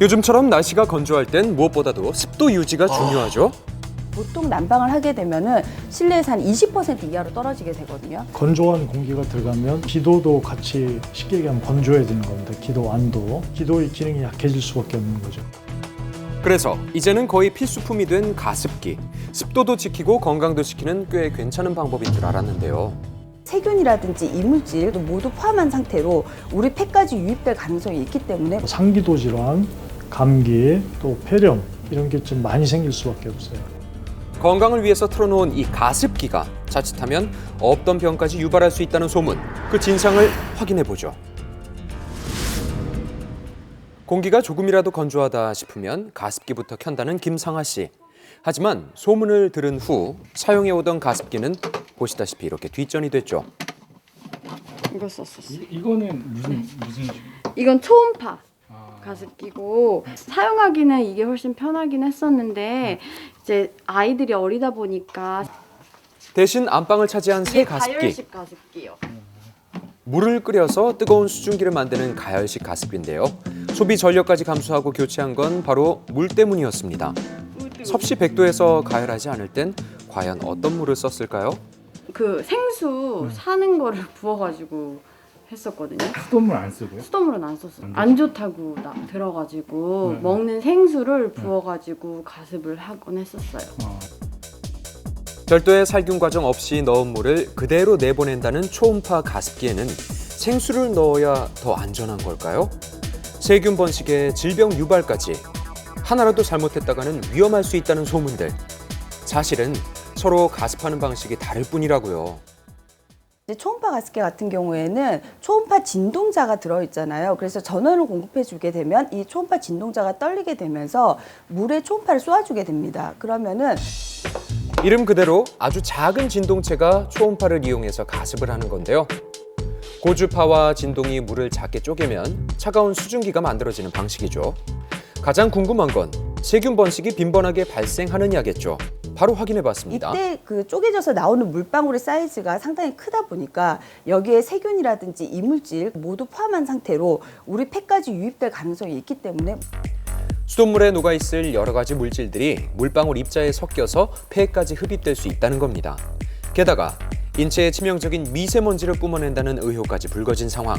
요즘처럼 날씨가 건조할 땐 무엇보다도 습도 유지가 중요하죠. 보통 난방을 하게 되면은 실내에서 한 20% 이하로 떨어지게 되거든요. 건조한 공기가 들어가면 기도도 같이 쉽게 얘기하면 건조해지는 겁니다. 기도 안도. 기도의 기능이 약해질 수밖에 없는 거죠. 그래서 이제는 거의 필수품이 된 가습기. 습도도 지키고 건강도 지키는 꽤 괜찮은 방법인 줄 알았는데요. 세균이라든지 이물질 모두 포함한 상태로 우리 폐까지 유입될 가능성이 있기 때문에 상기도 질환, 감기, 또 폐렴 이런 게 좀 많이 생길 수밖에 없어요. 건강을 위해서 틀어놓은 이 가습기가 자칫하면 없던 병까지 유발할 수 있다는 소문. 그 진상을 확인해 보죠. 공기가 조금이라도 건조하다 싶으면 가습기부터 켠다는 김상아 씨. 하지만 소문을 들은 후 사용해 오던 가습기는 보시다시피 이렇게 뒷전이 됐죠. 이거 썼었어. 이거는 무슨 무슨 이건 초음파 아, 가습기고 사용하기는 이게 훨씬 편하긴 했었는데 이제 아이들이 어리다 보니까 대신 안방을 차지한 새 이게 가습기. 가열식 가습기요. 물을 끓여서 뜨거운 수증기를 만드는 가열식 가습기인데요. 소비 전력까지 감수하고 교체한 건 바로 물 때문이었습니다. 섭씨 100도에서 가열하지 않을 땐 과연 어떤 물을 썼을까요? 그 생수 사는 거를 부어가지고 했었거든요. 수돗물 안 쓰고요? 수돗물은 안 썼어. 안 안 좋다고 나, 들어가지고 네. 먹는 생수를 부어가지고 가습을 하곤 했었어요. 어, 별도의 살균 과정 없이 넣은 물을 그대로 내보낸다는 초음파 가습기에는 생수를 넣어야 더 안전한 걸까요? 세균 번식에 질병 유발까지 하나라도 잘못했다가는 위험할 수 있다는 소문들. 사실은 서로 가습하는 방식이 다를 뿐이라고요. 이제 초음파 가습기 같은 경우에는 초음파 진동자가 들어있잖아요. 그래서 전원을 공급해주게 되면 이 초음파 진동자가 떨리게 되면서 물에 초음파를 쏘아주게 됩니다. 그러면은 이름 그대로 아주 작은 진동체가 초음파를 이용해서 가습을 하는 건데요. 고주파와 진동이 물을 작게 쪼개면 차가운 수증기가 만들어지는 방식이죠. 가장 궁금한 건 세균 번식이 빈번하게 발생하느냐겠죠. 바로 확인해 봤습니다. 이때 그 쪼개져서 나오는 물방울의 사이즈가 상당히 크다 보니까 여기에 세균이라든지 이물질 모두 포함한 상태로 우리 폐까지 유입될 가능성이 있기 때문에 수돗물에 녹아 있을 여러 가지 물질들이 물방울 입자에 섞여서 폐까지 흡입될 수 있다는 겁니다. 게다가 인체에 치명적인 미세먼지를 뿜어낸다는 의혹까지 불거진 상황.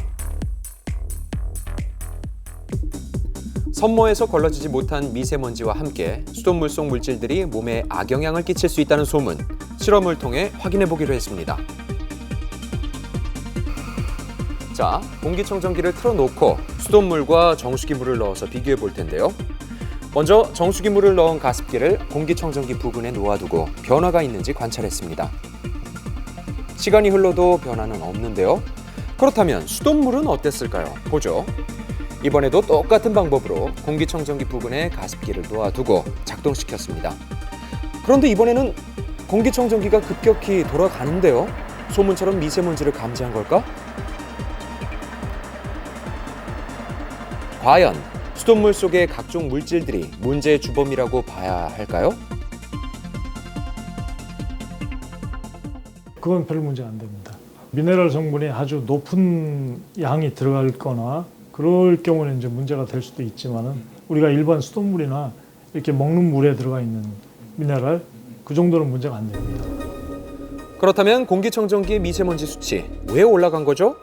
선모에서 걸러지지 못한 미세먼지와 함께 수돗물 속 물질들이 몸에 악영향을 끼칠 수 있다는 소문. 실험을 통해 확인해 보기로 했습니다. 자, 공기청정기를 틀어놓고 수돗물과 정수기 물을 넣어서 비교해 볼 텐데요. 먼저 정수기 물을 넣은 가습기를 공기청정기 부근에 놓아두고 변화가 있는지 관찰했습니다. 시간이 흘러도 변화는 없는데요. 그렇다면 수돗물은 어땠을까요? 보죠. 이번에도 똑같은 방법으로 공기청정기 부근에 가습기를 놓아두고 작동시켰습니다. 그런데 이번에는 공기청정기가 급격히 돌아가는데요. 소문처럼 미세먼지를 감지한 걸까? 과연 수돗물 속의 각종 물질들이 문제의 주범이라고 봐야 할까요? 그건 별 문제가 안 됩니다. 미네랄 성분이 아주 높은 양이 들어갈 거나 그럴 경우는 이제 문제가 될 수도 있지만은 우리가 일반 수돗물이나 이렇게 먹는 물에 들어가 있는 미네랄 그 정도는 문제가 안 됩니다. 그렇다면 공기청정기의 미세먼지 수치 왜 올라간 거죠?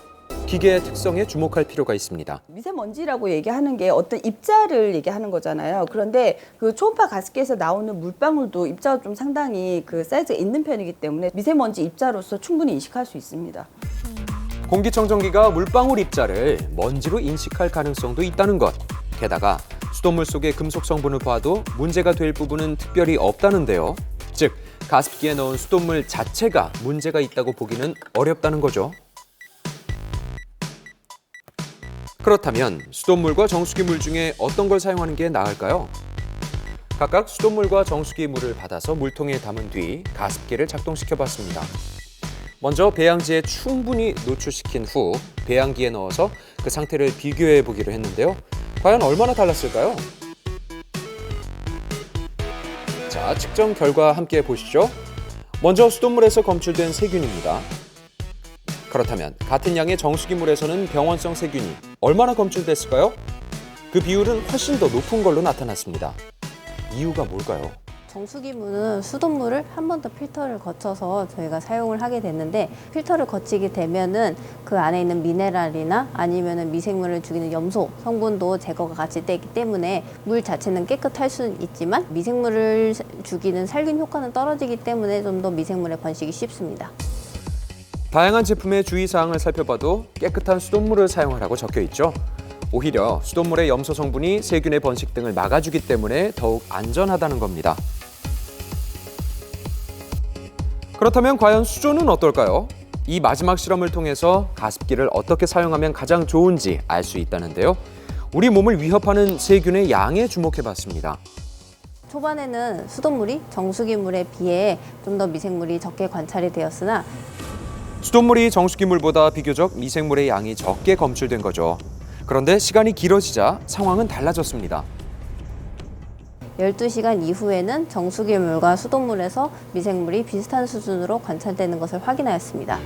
기계의 특성에 주목할 필요가 있습니다. 미세먼지라고 얘기하는 게 어떤 입자를 얘기하는 거잖아요. 그런데 그 초음파 가습기에서 나오는 물방울도 입자가 좀 상당히 그 사이즈가 있는 편이기 때문에 미세먼지 입자로서 충분히 인식할 수 있습니다. 공기청정기가 물방울 입자를 먼지로 인식할 가능성도 있다는 것. 게다가 수돗물 속의 금속 성분을 봐도 문제가 될 부분은 특별히 없다는데요. 즉, 가습기에 넣은 수돗물 자체가 문제가 있다고 보기는 어렵다는 거죠. 그렇다면 수돗물과 정수기 물 중에 어떤 걸 사용하는 게 나을까요? 각각 수돗물과 정수기 물을 받아서 물통에 담은 뒤 가습기를 작동시켜 봤습니다. 먼저 배양지에 충분히 노출시킨 후 배양기에 넣어서 그 상태를 비교해 보기로 했는데요. 과연 얼마나 달랐을까요? 자, 측정 결과 함께 보시죠. 먼저 수돗물에서 검출된 세균입니다. 그렇다면 같은 양의 정수기 물에서는 병원성 세균이 얼마나 검출됐을까요? 그 비율은 훨씬 더 높은 걸로 나타났습니다. 이유가 뭘까요? 정수기물은 수돗물을 한 번 더 필터를 거쳐서 저희가 사용을 하게 됐는데 필터를 거치게 되면은 그 안에 있는 미네랄이나 아니면은 미생물을 죽이는 염소 성분도 제거가 같이 되기 때문에 물 자체는 깨끗할 수는 있지만 미생물을 죽이는 살균 효과는 떨어지기 때문에 좀 더 미생물의 번식이 쉽습니다. 다양한 제품의 주의사항을 살펴봐도 깨끗한 수돗물을 사용하라고 적혀 있죠. 오히려 수돗물의 염소 성분이 세균의 번식 등을 막아주기 때문에 더욱 안전하다는 겁니다. 그렇다면 과연 수조는 어떨까요? 이 마지막 실험을 통해서 가습기를 어떻게 사용하면 가장 좋은지 알 수 있다는데요. 우리 몸을 위협하는 세균의 양에 주목해 봤습니다. 초반에는 수돗물이 정수기 물에 비해 좀 더 미생물이 적게 관찰이 되었으나 수돗물이 정수기물보다 비교적 미생물의 양이 적게 검출된 거죠. 그런데 시간이 길어지자 상황은 달라졌습니다. 12시간 이후에는 정수기 물과 수돗물에서 미생물이 비슷한 수준으로 관찰되는 것을 확인하였습니다.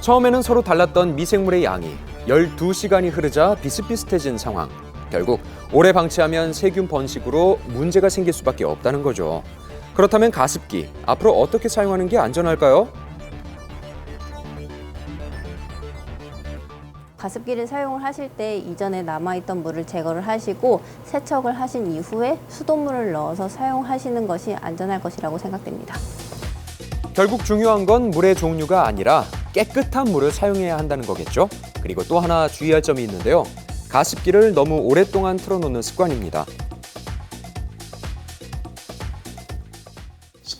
처음에는 서로 달랐던 미생물의 양이 12시간이 흐르자 비슷비슷해진 상황. 결국 오래 방치하면 세균 번식으로 문제가 생길 수밖에 없다는 거죠. 그렇다면 가습기 앞으로 어떻게 사용하는 게 안전할까요? 가습기를 사용을 하실 때 이전에 남아있던 물을 제거를 하시고 세척을 하신 이후에 수돗물을 넣어서 사용하시는 것이 안전할 것이라고 생각됩니다. 결국 중요한 건 물의 종류가 아니라 깨끗한 물을 사용해야 한다는 거겠죠. 그리고 또 하나 주의할 점이 있는데요. 가습기를 너무 오랫동안 틀어놓는 습관입니다.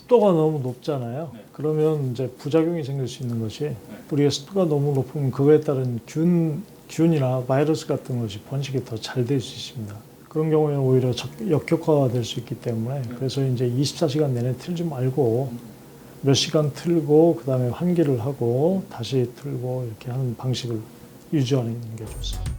습도가 너무 높잖아요. 그러면 이제 부작용이 생길 수 있는 것이 우리가 습도가 너무 높으면 그거에 따른 균, 균이나 바이러스 같은 것이 번식이 더 잘 될 수 있습니다. 그런 경우에는 오히려 적- 역효과가 될 수 있기 때문에 그래서 이제 24시간 내내 틀지 말고 몇 시간 틀고 그다음에 환기를 하고 다시 틀고 이렇게 하는 방식을 유지하는 게 좋습니다.